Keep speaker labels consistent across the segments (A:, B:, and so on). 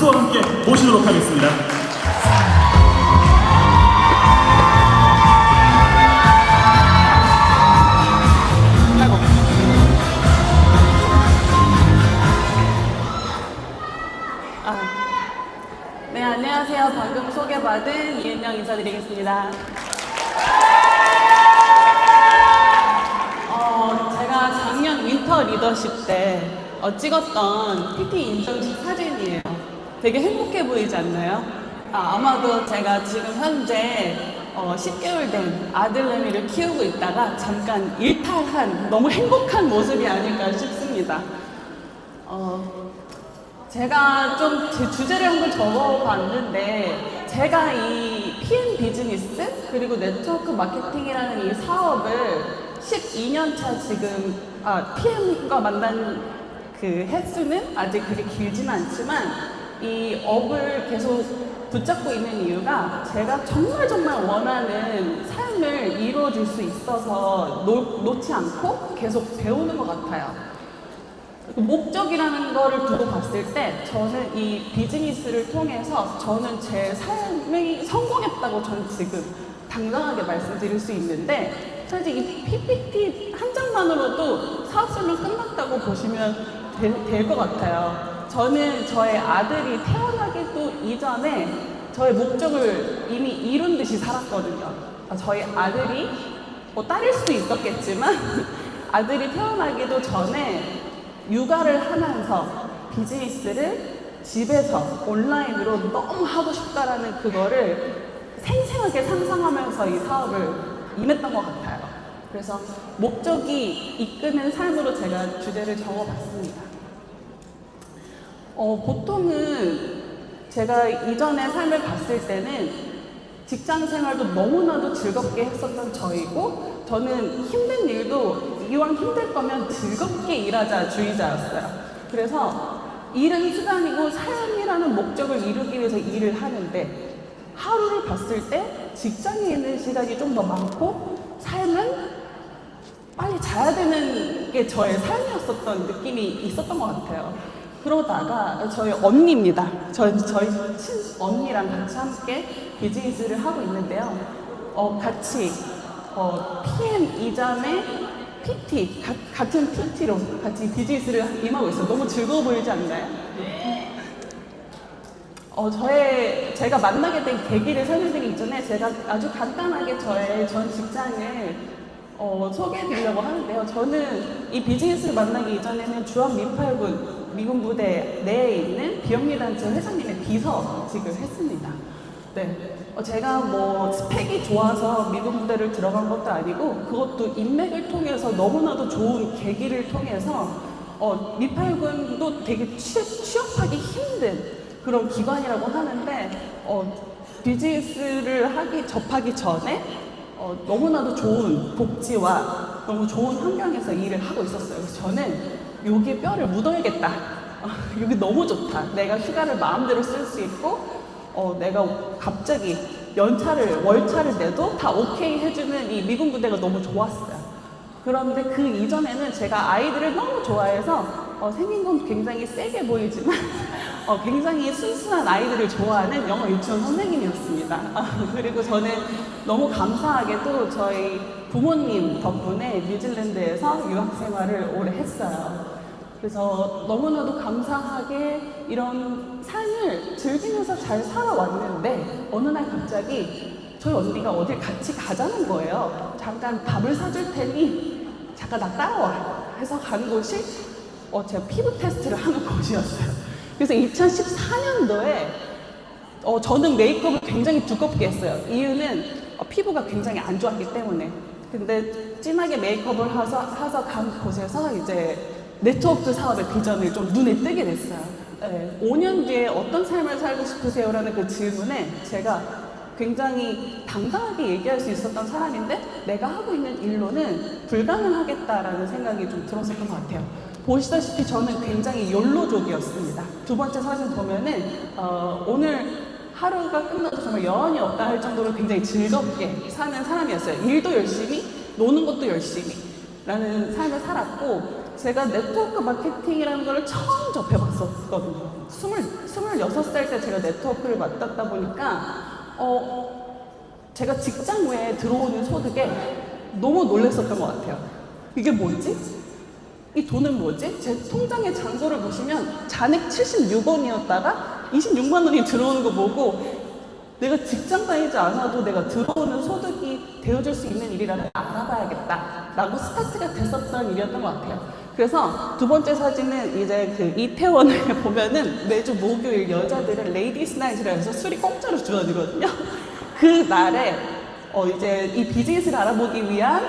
A: 박수와 함께 모시도록 하겠습니다.
B: 네, 안녕하세요. 방금 소개받은 이은영 인사드리겠습니다. 어, 제가 작년 윈터 리더십 때 어, 찍었던 PT 인정식 사진이에요. 되게 행복해 보이지 않나요? 아, 아마도 제가 지금 현재 어, 10개월 된 아들내미를 키우고 있다가 잠깐 일탈한 너무 행복한 모습이 아닐까 싶습니다. 어, 제가 좀 제 주제를 한번 적어봤는데 제가 이 PM 비즈니스 그리고 네트워크 마케팅이라는 이 사업을 12년 차 지금 아 PM과 만난 그 횟수는 아직 그렇게 길지는 않지만 이 업을 계속 붙잡고 있는 이유가 제가 정말 정말 원하는 삶을 이루어줄 수 있어서 놓, 놓지 않고 계속 배우는 것 같아요. 그 목적이라는 거를 두고 봤을 때 저는 이 비즈니스를 통해서 저는 제 삶이 성공했다고 저는 지금 당당하게 말씀드릴 수 있는데 사실 이 PPT 한 장만으로도 사업설명 끝났다고 보시면 될 것 같아요. 저는 저의 아들이 태어나기도 이전에 저의 목적을 이미 이룬 듯이 살았거든요. 아, 저희 아들이 뭐 딸일 수도 있었겠지만 아들이 태어나기도 전에 육아를 하면서 비즈니스를 집에서 온라인으로 너무 하고 싶다라는 그거를 생생하게 상상하면서 이 사업을 임했던 것 같아요. 그래서 목적이 이끄는 삶으로 제가 주제를 적어봤습니다. 어, 보통은 제가 이전의 삶을 봤을 때는 직장 생활도 너무나도 즐겁게 했었던 저이고 저는 힘든 일도 이왕 힘들 거면 즐겁게 일하자 주의자였어요. 그래서 일은 수단이고 삶이라는 목적을 이루기 위해서 일을 하는데 하루를 봤을 때 직장에 있는 시간이 좀 더 많고 삶은 빨리 자야 되는 게 저의 삶이었었던 느낌이 있었던 것 같아요. 그러다가 저희 언니입니다. 저희, 저희 친 언니랑 같이 함께 비즈니스를 하고 있는데요. 어, 같이 어, PM 이전에 PT, 가, 같은 PT로 같이 비즈니스를 임하고 있어요. 너무 즐거워 보이지 않나요? 어, 저의, 제가 만나게 된 계기를 설명드리기 전에 제가 아주 간단하게 저의 전 직장을 어, 소개해 드리려고 하는데요. 저는 이 비즈니스를 만나기 이전에는 주한 민팔군 미군 부대 내에 있는 비영리 단체 회장님의 비서 직을 했습니다. 네. 어, 제가 뭐 스펙이 좋아서 미군 부대를 들어간 것도 아니고 그것도 인맥을 통해서 너무나도 좋은 계기를 통해서 어, 미팔군도 되게 취업, 취업하기 힘든 그런 기관이라고 하는데 어, 비즈니스를 하기 접하기 전에 어, 너무나도 좋은 복지와 너무 좋은 환경에서 일을 하고 있었어요. 저는 여기에 뼈를 묻어야겠다. 어, 여기 너무 좋다. 내가 휴가를 마음대로 쓸 수 있고, 어, 내가 갑자기 연차를, 월차를 내도 다 오케이 해주는 이 미군 부대가 너무 좋았어요. 그런데 그 이전에는 제가 아이들을 너무 좋아해서 어, 생긴 건 굉장히 세게 보이지만 어, 굉장히 순순한 아이들을 좋아하는 영어 유치원 선생님이었습니다. 아, 그리고 저는 너무 감사하게도 저희 부모님 덕분에 뉴질랜드에서 유학 생활을 오래 했어요. 그래서 너무나도 감사하게 이런 삶을 즐기면서 잘 살아왔는데 어느 날 갑자기 저희 언니가 어딜 같이 가자는 거예요. 잠깐 밥을 사줄 테니 잠깐 나 따라와 해서 간 곳이 어, 제가 피부 테스트를 하는 곳이었어요. 그래서 2014년도에 어, 저는 메이크업을 굉장히 두껍게 했어요. 이유는 어, 피부가 굉장히 안 좋았기 때문에. 근데 진하게 메이크업을 해서, 해서 간 곳에서 이제 네트워크 사업의 비전을 좀 눈에 뜨게 됐어요. 네, 5년 뒤에 어떤 삶을 살고 싶으세요? 라는 그 질문에 제가 굉장히 당당하게 얘기할 수 있었던 사람인데 내가 하고 있는 일로는 불가능하겠다라는 생각이 좀 들었었던 것 같아요. 보시다시피 저는 굉장히 욜로족이었습니다. 두 번째 사진 보면은 어, 오늘 하루가 끝나도 정말 여한이 없다 할 정도로 굉장히 즐겁게 사는 사람이었어요. 일도 열심히, 노는 것도 열심히 라는 삶을 살았고 제가 네트워크 마케팅이라는 걸 처음 접해봤었거든요. 20, 26살 때 제가 네트워크를 맡았다 보니까, 어, 제가 직장 외에 들어오는 소득에 너무 놀랐었던 것 같아요. 이게 뭐지? 이 돈은 뭐지? 제 통장의 잔고를 보시면 잔액 76원이었다가 26만 원이 들어오는 거 보고 내가 직장 다니지 않아도 내가 들어오는 소득이 되어줄 수 있는 일이라는 걸 알아봐야겠다 라고 스타트가 됐었던 일이었던 것 같아요 그래서 두 번째 사진은 이제 그 이태원을 보면은 매주 목요일 여자들은 레이디스 나잇이라 해서 술이 공짜로 주어지거든요 그 날에 어 이제 이 비즈니스를 알아보기 위한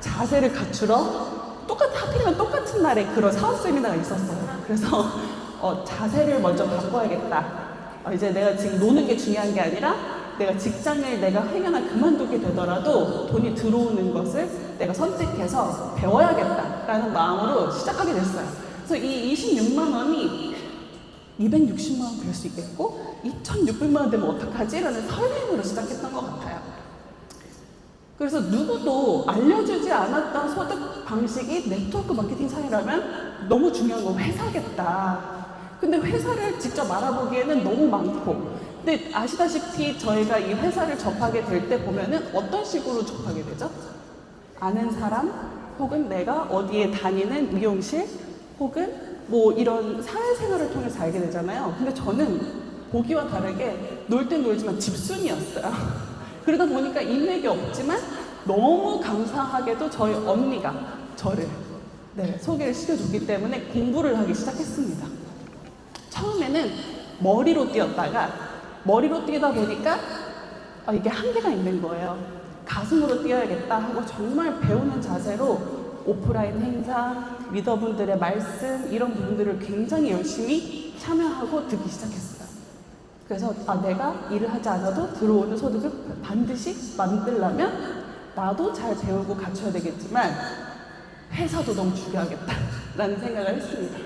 B: 자세를 갖추러 똑같 하필이면 똑같은 날에 그런 사업 세미나가 있었어요. 그래서 어, 자세를 먼저 바꿔야겠다. 어, 이제 내가 지금 노는 게 중요한 게 아니라 내가 직장을 내가 행여나 그만두게 되더라도 돈이 들어오는 것을 내가 선택해서 배워야겠다라는 마음으로 시작하게 됐어요. 그래서 이 26만 원이 260만 원 될 수 있겠고 2,600만 원 되면 어떡하지? 라는 설렘으로 시작했던 것 같아요. 그래서 누구도 알려주지 않았던 소득 방식이 네트워크 마케팅 사이라면 너무 중요한 건 회사겠다. 근데 회사를 직접 알아보기에는 너무 많고. 근데 아시다시피 저희가 이 회사를 접하게 될 때 보면은 어떤 식으로 접하게 되죠? 아는 사람 혹은 내가 어디에 다니는 미용실 혹은 뭐 이런 사회생활을 통해서 알게 되잖아요. 근데 저는 보기와 다르게 놀 땐 놀지만 집순이었어요. 그러다 보니까 인맥이 없지만 너무 감사하게도 저희 언니가 저를 네, 소개를 시켜줬기 때문에 공부를 하기 시작했습니다. 처음에는 머리로 뛰었다가 머리로 뛰다 보니까 아, 이게 한계가 있는 거예요. 가슴으로 뛰어야겠다 하고 정말 배우는 자세로 오프라인 행사, 리더분들의 말씀 이런 부분들을 굉장히 열심히 참여하고 듣기 시작했어요. 그래서 아 내가 일을 하지 않아도 들어오는 소득을 반드시 만들려면 나도 잘 배우고 갖춰야 되겠지만 회사도 너무 중요하겠다라는 생각을 했습니다.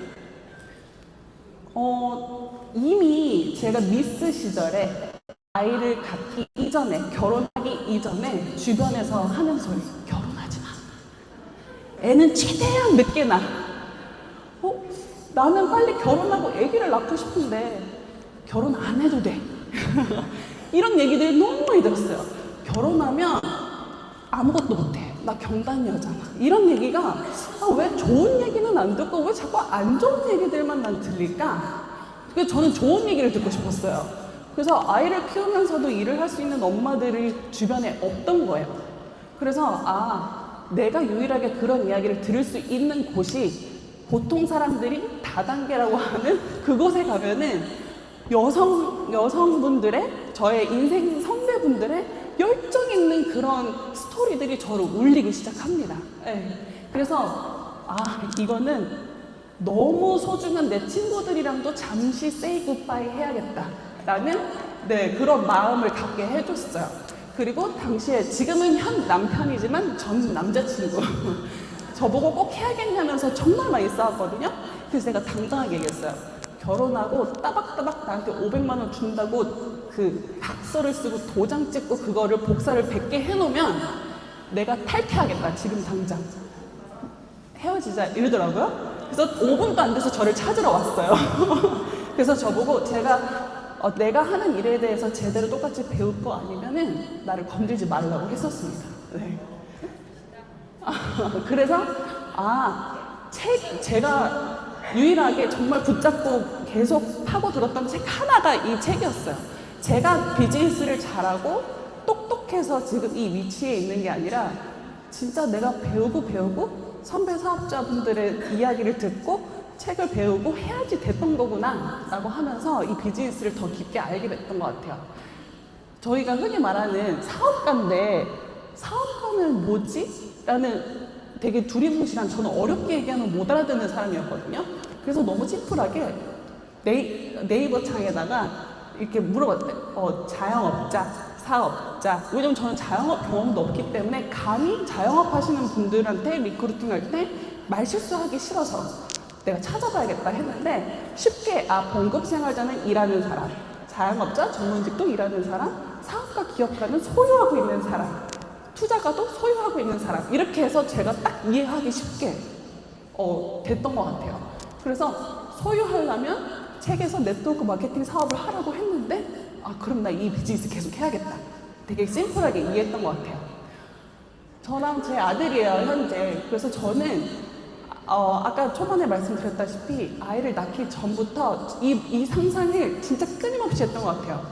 B: 어, 이미 제가 미스 시절에 아이를 갖기 이전에 결혼하기 이전에 주변에서 하는 소리 결혼하지 마. 애는 최대한 늦게 낳아. 어? 나는 빨리 결혼하고 아기를 낳고 싶은데 결혼 안 해도 돼. 이런 얘기들이 너무 많이 들었어요. 결혼하면 아무것도 못해. 나 경단녀잖아. 이런 얘기가 아, 왜 좋은 얘기는 안 듣고 왜 자꾸 안 좋은 얘기들만 난 들릴까? 그래서 저는 좋은 얘기를 듣고 싶었어요. 그래서 아이를 키우면서도 일을 할 수 있는 엄마들이 주변에 없던 거예요. 그래서 아 내가 유일하게 그런 이야기를 들을 수 있는 곳이 보통 사람들이 다단계라고 하는 그곳에 가면은 여성 여성분들의 저의 인생 선배분들의 열정 있는 그런 스토리들이 저를 울리기 시작합니다. 예. 그래서 아 이거는 너무 소중한 내 친구들이랑도 잠시 say goodbye 해야겠다 라는 네 그런 마음을 갖게 해줬어요. 그리고 당시에 지금은 현 남편이지만 전 남자친구 저보고 꼭 해야겠냐면서 정말 많이 싸웠거든요. 그래서 제가 당당하게 얘기했어요. 결혼하고 따박따박 나한테 500만 원 준다고 그 각서를 쓰고 도장 찍고 그거를 복사를 100개 해놓으면 내가 탈퇴하겠다 지금 당장 헤어지자 이러더라고요. 그래서 5분도 안 돼서 저를 찾으러 왔어요. 그래서 저보고 제가 어, 내가 하는 일에 대해서 제대로 똑같이 배울 거 아니면은 나를 건들지 말라고 했었습니다. 네. 그래서 아, 책 제가 유일하게 정말 붙잡고 계속 파고 들었던 책 하나가 이 책이었어요. 제가 비즈니스를 잘하고 똑똑해서 지금 이 위치에 있는 게 아니라 진짜 내가 배우고 배우고 선배 사업자분들의 이야기를 듣고 책을 배우고 해야지 됐던 거구나 라고 하면서 이 비즈니스를 더 깊게 알게 됐던 것 같아요. 저희가 흔히 말하는 사업가인데 사업가는 뭐지? 라는 되게 두리뭉실한 저는 어렵게 얘기하면 못 알아듣는 사람이었거든요. 그래서 너무 심플하게 네이, 네이버 창에다가 이렇게 물어봤대요. 어, 자영업자, 사업자. 왜냐면 저는 자영업 경험도 없기 때문에 감히 자영업 하시는 분들한테 리크루팅 할 때 말 실수하기 싫어서 내가 찾아봐야겠다 했는데 쉽게 아 봉급 생활자는 일하는 사람, 자영업자 전문직도 일하는 사람, 사업가 기업가는 소유하고 있는 사람, 투자가도 소유하고 있는 사람 이렇게 해서 제가 딱 이해하기 쉽게 어, 됐던 것 같아요. 그래서 소유하려면 책에서 네트워크 마케팅 사업을 하라고 했는데 아 그럼 나 이 비즈니스 계속 해야겠다. 되게 심플하게 이해했던 것 같아요. 저랑 제 아들이에요 현재. 그래서 저는 어, 아까 초반에 말씀드렸다시피 아이를 낳기 전부터 이, 이 상상을 진짜 끊임없이 했던 것 같아요.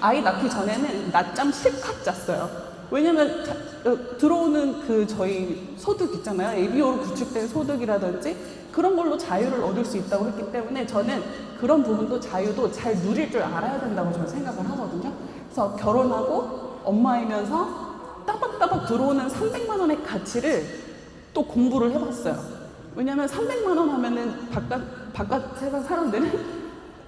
B: 아이 낳기 전에는 낮잠 실컷 잤어요. 왜냐면 자- 어, 들어오는 그 저희 소득 있잖아요. ABO로 구축된 소득이라든지 그런 걸로 자유를 얻을 수 있다고 했기 때문에 저는 그런 부분도 자유도 잘 누릴 줄 알아야 된다고 저는 생각을 하거든요. 그래서 결혼하고 엄마이면서 따박따박 들어오는 300만 원의 가치를 또 공부를 해봤어요. 왜냐면 300만 원 하면은 바깥 바깥 세상 사람들은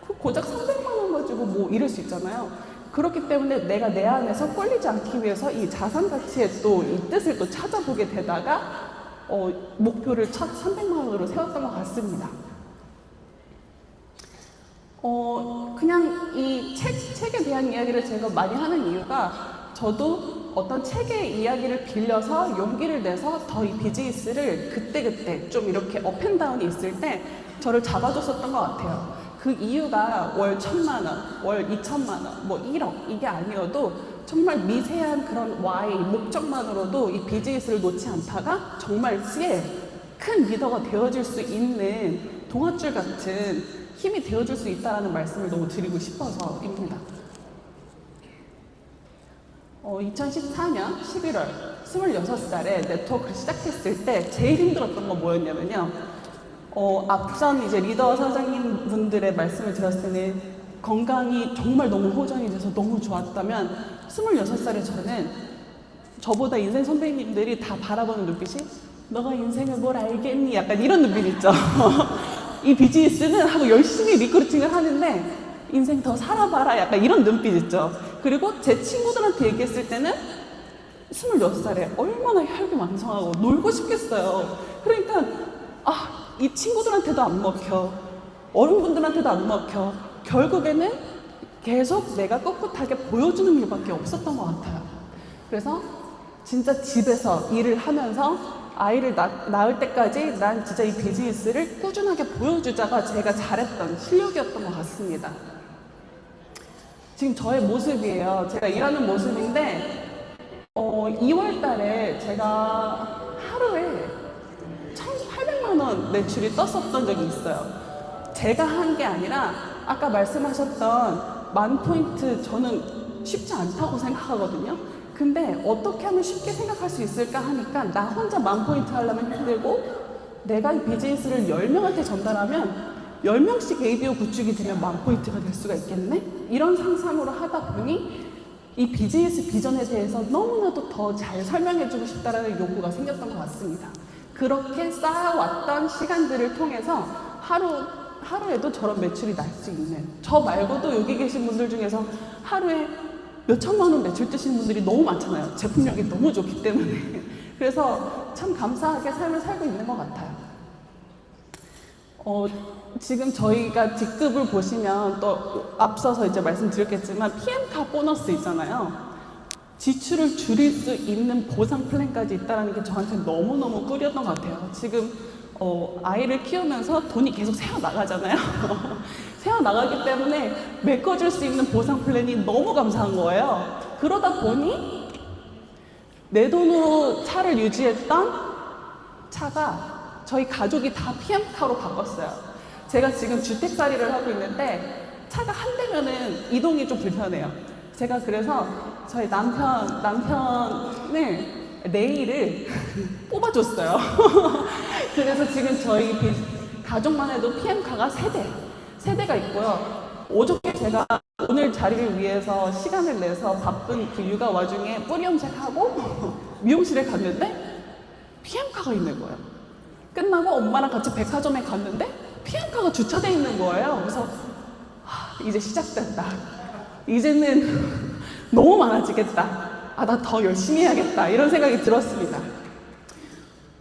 B: 그 고작 300만 원 가지고 뭐 이럴 수 있잖아요. 그렇기 때문에 내가 내 안에서 꼴리지 않기 위해서 이 자산 가치의 또 이 뜻을 또 찾아보게 되다가 어, 목표를 첫 300만 원으로 세웠던 것 같습니다. 어, 그냥 이 책, 책에 대한 이야기를 제가 많이 하는 이유가 저도 어떤 책의 이야기를 빌려서 용기를 내서 더 이 비즈니스를 그때그때 좀 이렇게 업앤다운이 있을 때 저를 잡아줬었던 것 같아요. 그 이유가 월 천만 원, 월 이천만 원, 뭐 1억 이게 아니어도 정말 미세한 그런 와이 목적만으로도 이 비즈니스를 놓지 않다가 정말 시에 큰 리더가 되어줄 수 있는 동아줄 같은 힘이 되어줄 수 있다는 말씀을 너무 드리고 싶어서입니다. 어, 2014년 11월 26살에 네트워크를 시작했을 때 제일 힘들었던 건 뭐였냐면요. 어, 앞선 이제 리더 사장님 분들의 말씀을 들었을 때는 건강이 정말 너무 호전이 돼서 너무 좋았다면 26살에 저는 저보다 인생 선배님들이 다 바라보는 눈빛이 너가 인생을 뭘 알겠니? 약간 이런 눈빛 있죠. 이 비즈니스는 하고 열심히 리크루팅을 하는데 인생 더 살아봐라 약간 이런 눈빛 있죠. 그리고 제 친구들한테 얘기했을 때는 26살에 얼마나 혈기왕성하고 놀고 싶겠어요. 그러니까 아, 이 친구들한테도 안 먹혀. 어른분들한테도 안 먹혀. 결국에는 계속 내가 꿋꿋하게 보여주는 일밖에 없었던 것 같아요. 그래서 진짜 집에서 일을 하면서 아이를 낳, 낳을 때까지 난 진짜 이 비즈니스를 꾸준하게 보여주자가 제가 잘했던 실력이었던 것 같습니다. 지금 저의 모습이에요. 제가 일하는 모습인데, 어, 2월 달에 제가 하루에 1,800만 원 매출이 떴었던 적이 있어요. 제가 한 게 아니라, 아까 말씀하셨던 만 포인트 저는 쉽지 않다고 생각하거든요. 근데 어떻게 하면 쉽게 생각할 수 있을까 하니까 나 혼자 만 포인트 하려면 힘들고 내가 이 비즈니스를 10명한테 전달하면 10명씩 ABO 구축이 되면 만 포인트가 될 수가 있겠네? 이런 상상으로 하다 보니 이 비즈니스 비전에 대해서 너무나도 더 잘 설명해주고 싶다라는 욕구가 생겼던 것 같습니다. 그렇게 쌓아왔던 시간들을 통해서 하루, 하루에도 저런 매출이 날 수 있는 저 말고도 여기 계신 분들 중에서 하루에 몇 천만 원 매출 뜨시는 분들이 너무 많잖아요. 제품력이 너무 좋기 때문에. 그래서 참 감사하게 삶을 살고 있는 것 같아요. 어, 지금 저희가 직급을 보시면 또 앞서서 이제 말씀드렸겠지만 PM카 보너스 있잖아요. 지출을 줄일 수 있는 보상 플랜까지 있다는 게 저한테 너무너무 꿀이었던 것 같아요. 지금 어, 아이를 키우면서 돈이 계속 새어 나가잖아요. 새어 나가기 때문에 메꿔줄 수 있는 보상 플랜이 너무 감사한 거예요. 그러다 보니 내 돈으로 차를 유지했던 차가 저희 가족이 다 PM카로 바꿨어요. 제가 지금 주택살이를 하고 있는데 차가 한 대면은 이동이 좀 불편해요. 제가 그래서 저희 남편, 남편을 내일을 뽑아줬어요. 그래서 지금 저희 비- 가족만 해도 PM카가 세대 세대가 있고요. 어저께 제가 오늘 자리를 위해서 시간을 내서 바쁜 그 육아 와중에 뿌리 염색하고 미용실에 갔는데 PM카가 있는 거예요. 끝나고 엄마랑 같이 백화점에 갔는데 PM카가 주차돼 있는 거예요. 그래서 하, 이제 시작됐다. 이제는 너무 많아지겠다. 아, 나 더 열심히 해야겠다. 이런 생각이 들었습니다.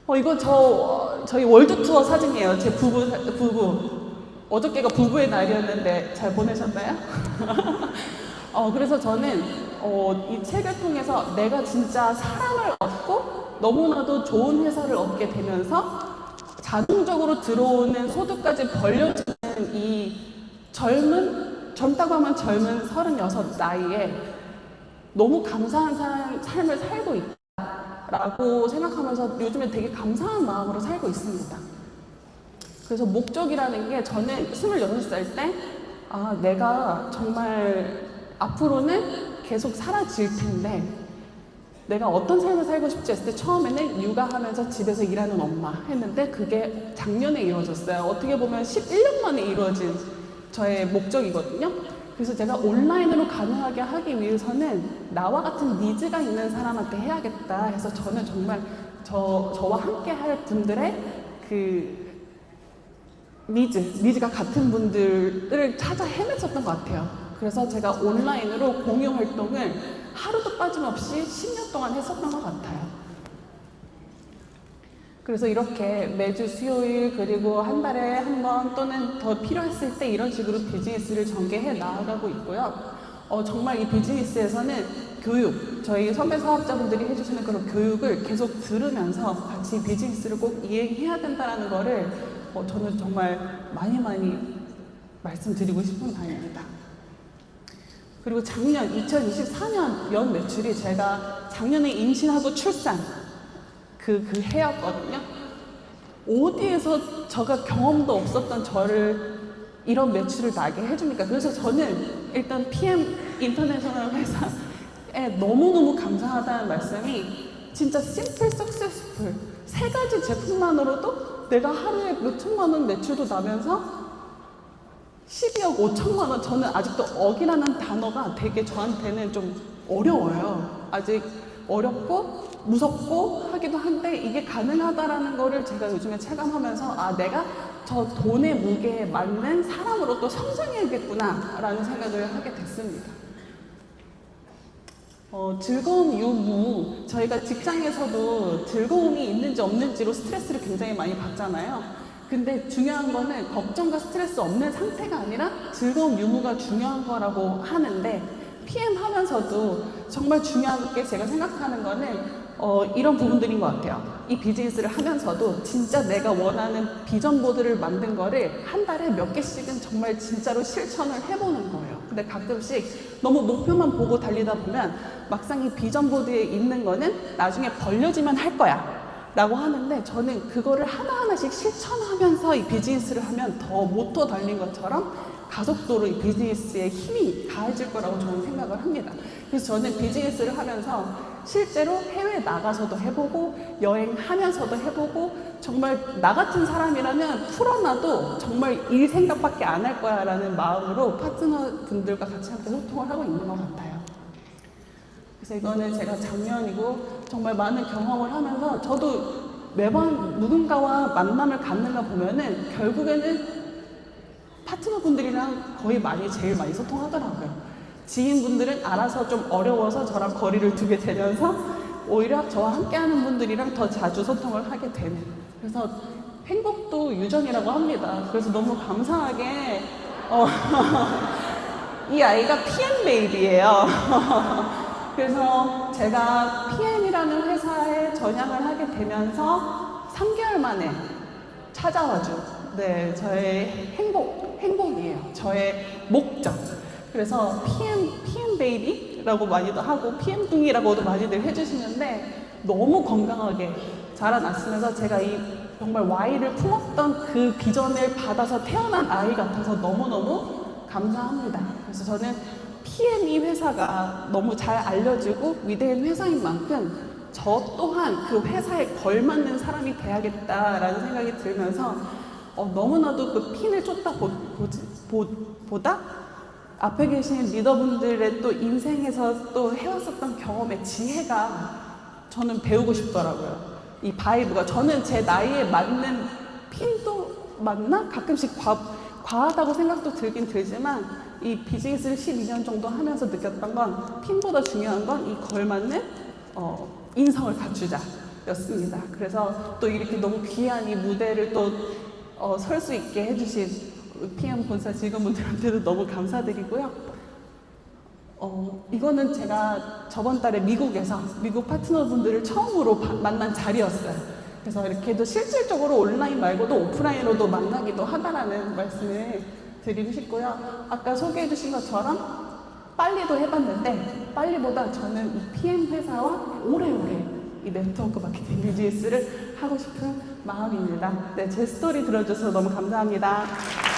B: 어, 이거 저, 어, 저희 월드 투어 사진이에요. 제 부부, 부부. 어저께가 부부의 날이었는데 잘 보내셨나요? 어, 그래서 저는 어, 이 책을 통해서 내가 진짜 사랑을 얻고 너무나도 좋은 회사를 얻게 되면서 자동적으로 들어오는 소득까지 벌려주는 이 젊은 젊다고 하면 젊은 36 나이에 너무 감사한 사- 삶을 살고 있다라고 생각하면서 요즘에 되게 감사한 마음으로 살고 있습니다. 그래서 목적이라는 게 저는 26살 때, 아, 내가 정말 앞으로는 계속 사라질 텐데, 내가 어떤 삶을 살고 싶지 했을 때 처음에는 육아하면서 집에서 일하는 엄마 했는데 그게 작년에 이루어졌어요. 어떻게 보면 11년 만에 이루어진 저의 목적이거든요. 그래서 제가 온라인으로 가능하게 하기 위해서는 나와 같은 니즈가 있는 사람한테 해야겠다 해서 저는 정말 저, 저와 함께 할 분들의 그 니즈, 니즈가 같은 분들을 찾아 헤맸었던 것 같아요. 그래서 제가 온라인으로 공유 활동을 하루도 빠짐없이 10년 동안 했었던 것 같아요. 그래서 이렇게 매주 수요일 그리고 한 달에 한 번 또는 더 필요했을 때 이런 식으로 비즈니스를 전개해 나아가고 있고요. 어, 정말 이 비즈니스에서는 교육, 저희 선배 사업자분들이 해주시는 그런 교육을 계속 들으면서 같이 비즈니스를 꼭 이행해야 된다는 거를 어, 저는 정말 많이 많이 말씀드리고 싶은 바입니다. 그리고 작년 2024년 연 매출이 제가 작년에 임신하고 출산 그, 그 해였거든요. 어디에서 저가 경험도 없었던 저를 이런 매출을 나게 해줍니까? 그래서 저는 일단 PM 인터내셔널 회사에 너무너무 감사하다는 말씀이 진짜 심플 석세스풀 세 가지 제품만으로도 내가 하루에 몇 천만 원 매출도 나면서 12억 5천만 원 저는 아직도 억이라는 단어가 되게 저한테는 좀 어려워요. 아직 어렵고 무섭고 하기도 한데 이게 가능하다라는 거를 제가 요즘에 체감하면서 아 내가 저 돈의 무게에 맞는 사람으로 또 성장해야겠구나라는 생각을 하게 됐습니다. 어, 즐거움 유무 저희가 직장에서도 즐거움이 있는지 없는지로 스트레스를 굉장히 많이 받잖아요. 근데 중요한 거는 걱정과 스트레스 없는 상태가 아니라 즐거움 유무가 중요한 거라고 하는데 PM 하면서도 정말 중요한 게 제가 생각하는 거는 어, 이런 부분들인 것 같아요. 이 비즈니스를 하면서도 진짜 내가 원하는 비전 보드를 만든 거를 한 달에 몇 개씩은 정말 진짜로 실천을 해보는 거예요. 근데 가끔씩 너무 목표만 보고 달리다 보면 막상 이 비전 보드에 있는 거는 나중에 벌려지면 할 거야. 라고 하는데 저는 그거를 하나하나씩 실천하면서 이 비즈니스를 하면 더 모터 달린 것처럼 가속도로 이 비즈니스에 힘이 가해질 거라고 저는 생각을 합니다. 그래서 저는 비즈니스를 하면서 실제로 해외 나가서도 해보고 여행하면서도 해보고 정말 나 같은 사람이라면 풀어놔도 정말 일 생각밖에 안 할 거야 라는 마음으로 파트너 분들과 같이 함께 소통을 하고 있는 것 같아요. 그래서 이거는 제가 작년이고 정말 많은 경험을 하면서 저도 매번 누군가와 만남을 갖는 거 보면은 결국에는 파트너분들이랑 거의 많이 제일 많이 소통하더라고요. 지인분들은 알아서 좀 어려워서 저랑 거리를 두게 되면서 오히려 저와 함께하는 분들이랑 더 자주 소통을 하게 되는. 그래서 행복도 유전이라고 합니다. 그래서 너무 감사하게 어, 이 아이가 PM 베이비예요. 그래서 제가 PM이라는 회사에 전향을 하게 되면서 3개월 만에 찾아와준 네 저의 행복 행복이에요. 저의 목적. 그래서 PM PM 베이비라고 많이도 하고 PM 둥이라고도 많이들 해주시는데 너무 건강하게 자라났으면서 제가 이 정말 Y를 품었던 그 비전을 받아서 태어난 아이 같아서 너무너무 감사합니다. 그래서 저는 PM이 회사가 너무 잘 알려지고 위대한 회사인 만큼 저 또한 그 회사에 걸맞는 사람이 돼야겠다라는 생각이 들면서 어, 너무나도 그 핀을 쫓다 보, 보지, 보, 보다 앞에 계신 리더분들의 또 인생에서 또 해왔었던 경험의 지혜가 저는 배우고 싶더라고요. 이 바이브가 저는 제 나이에 맞는 핀도 맞나? 가끔씩 과, 과하다고 생각도 들긴 들지만 이 비즈니스를 12년 정도 하면서 느꼈던 건 핀보다 중요한 건 이 걸맞는 어, 인성을 갖추자 였습니다. 그래서 또 이렇게 너무 귀한 이 무대를 또 어, 설 수 있게 해주신 PM 본사 직원분들한테도 너무 감사드리고요. 어, 이거는 제가 저번 달에 미국에서 미국 파트너분들을 처음으로 바- 만난 자리였어요. 그래서 이렇게도 실질적으로 온라인 말고도 오프라인으로도 만나기도 하다라는 말씀을 드리고 싶고요. 아까 소개해 주신 것처럼 빨리도 해봤는데 빨리보다 저는 이 PM 회사와 오래오래 이 네트워크 마케팅 비즈니스를 하고 싶은 마음입니다. 네, 제 스토리 들어줘서 너무 감사합니다.